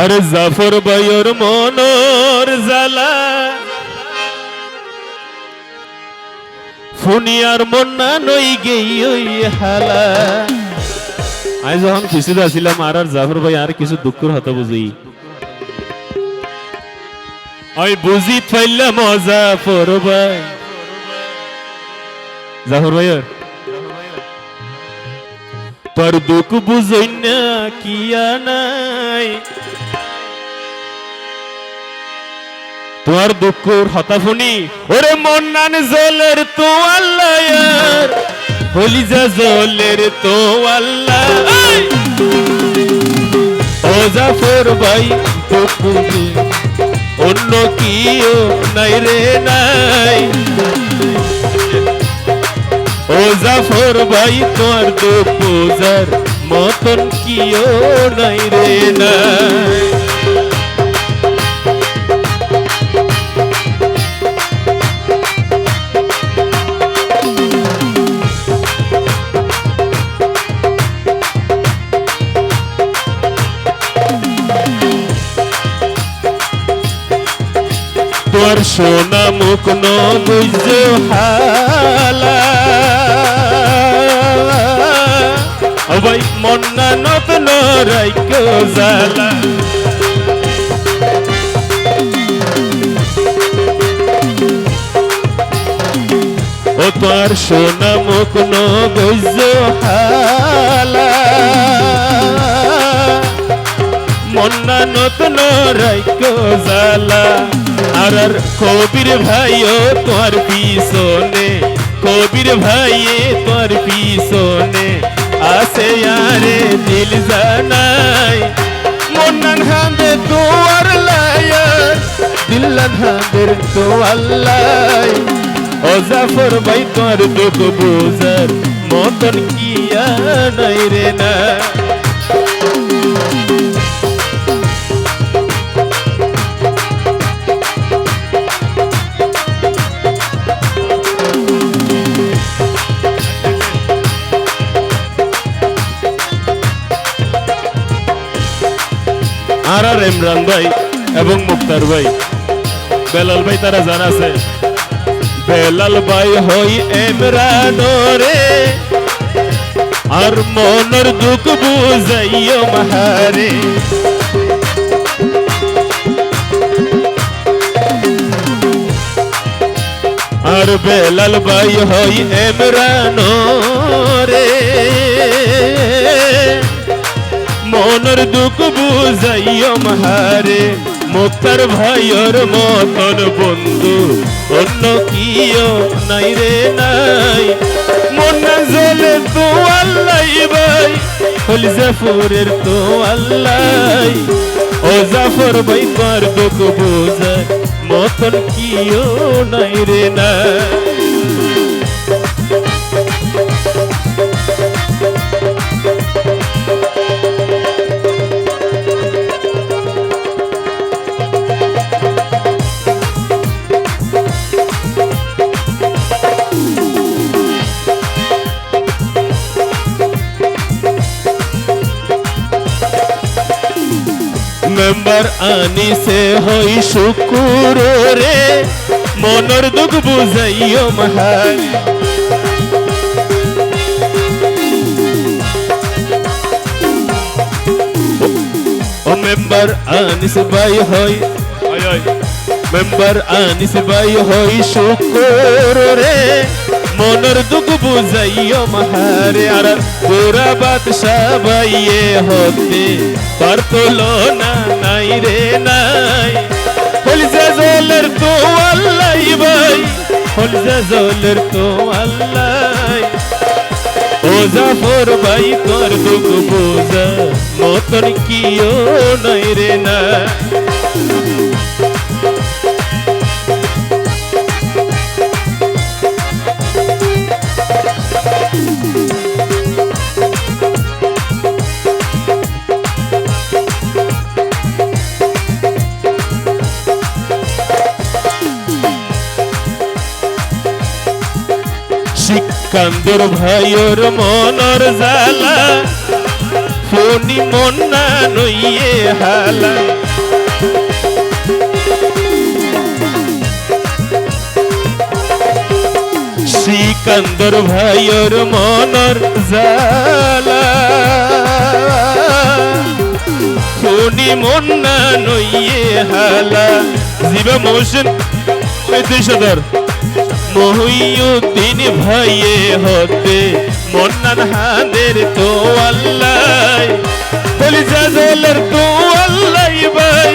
আর জাফর বয়র মনর জালা ফুনিয়ার মন্না নই গেই ওই হালা। আমি যখন খুশিতে আসিলাম আর আর জাফর ভাই আর কিছু দুঃখের হতো বুঝি। ওই বুঝি ফাইলাম জাফর ভাই। জাফর ভাইয়ের? তোর দুঃখ বুঝই না কিয়া তোমার দুঃখর হতাফুনি ওরে মন্নান জলের তো আল্লাহ হলি যা জলের তো আল্লাহ! ও জাফর ভাই দুঃখ বুঝি, অন্য কিও নাই রে নাই। ও জাফর ভাই তোর পূজার মতন কিও নাই রে নাই। তোর সোনা মুখ বুঝ হালা। ভাই মন্না নতন রাইক জালা। ও তোর সোনা মুখ হালা। মন্না নতুন রাইক জালা। আর কবির ভাইও তোর পিছনে, কবির ভাইয়ে তোর পিছনে। আসে আরে দিল জানাই। মন্নান হাঁদে তোর লায়ার, দিল্লান হাঁদের তো আল্লাহ ও জাফর ভাই তোর দুঃখ বোঝার মতন কিয়া নাই রে না। আর ইমরান ভাই এবং মুক্তার ভাই। বেলাল ভাই, তারা জানা আছে। বেলাল ভাই হই ইমরান রে আর মনের দুঃখ বুঝাইও মাহারে। আর বেলাল ভাই হই ইমরান রে মনের দুঃখ বুঝাইও মাহারে, মুক্তার ভাইয়ের মতন বন্ধু। অন্য কিও নাই রে নাই? মনে জলে তো আল্লাহ ভাই, হল জাফরের তো আল্লাহ ও জাফর ভাই, তার দুঃখ বুঝায়, মতন কিও নাই রে নাই? মেম্বার আনিসে হই শুকুর মনের দুঃখ বুঝাইও মাহার ও মেম্বার আনিস ভাই হই আয় আয়। মেম্বার আনিস ভাই হই শুকুর মনের দুঃখ বুঝাইও মাহারে, আর পুরা বাদশাহ ভাইয়ে হতে পারতলো না, নাই রে, নাই। হলজা জলের তো আল্লাহ ভাই, হলজা জলের তো আল্লাহ ও জাফর ভাই, তোর দুঃখ বোঝা মতন কিও নাই রে না সিকান্দর ভাইয়ের মনর জালা ফোনি মন্না নইয়ে হালা। সিকান্দর ভাইয়ের মনর জালা ফোনি মন্না নইয়ে হালা। জিবা মোশন সদর মহিউদ্দিন ভাইয়ে হতে মন্নান হাদের তো আল্লাহ। কলিজা জলের তো আল্লাহ ভাই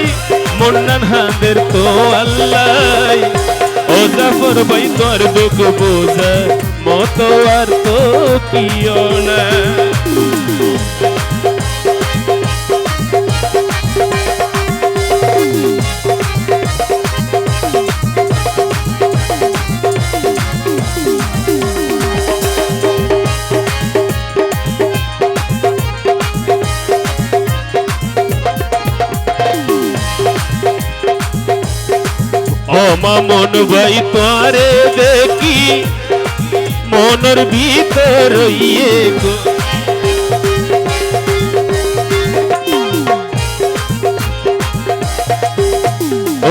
মন্নান হাদের তো আল্লাহ। ও জাফর ভাই তোর দুঃখ বোঝা মতো আর তো কিও না অমামন ভাই তোরে দেখি, মনের ভিতর ইয়ে গো।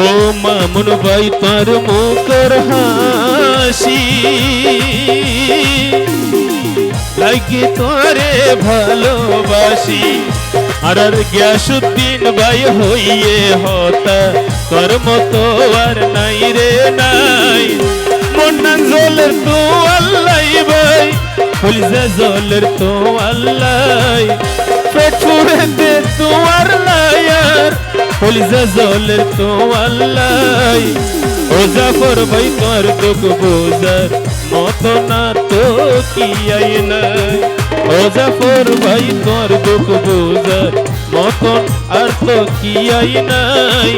ও মামুন ভাই তোর মুখর হাসি, লাগে তোরে ভালোবাসি আর আর গ্যাসুদ্দিন ভাই হইয়ে হতা তোর মতো আর নাই রে নাই মন্নান জলের তো আল্লাহ ভাই ফুলজা জলের তো আল্লাহ পেট ফুড়েতে তো আর লায়ার ফুলজা জলের তো আল্লাহ ও জাফর ভাই তোর দুঃখ বোঝার মতো না তো কি আই নাই ও জাফর ভাই তোর দুঃখ বোঝার মতন আর তো কি আই নাই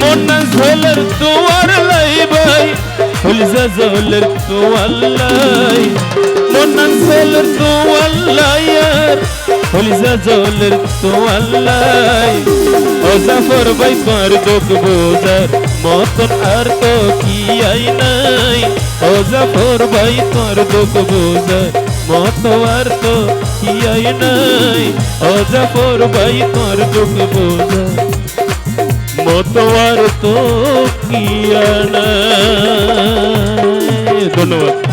মন্না ঝোলের তোয়ার লাই ভাই, ফুলজা জলের তো আল্লাহ মন্না ঝোলের তো আল্লাহ আর ফুলজা জলের তো আল্লাহ ও জাফর ভাই তোর দুঃখ বোঝার মতন আর তো কি আই নাই। ও জাফর ভাই তোর দুঃখ বোঝা মতো আর তো ইয়াই নাই ও জাফর ভাই তোর দুঃখ বোঝা মতো আর তো কিয়া নাই ধন্যবাদ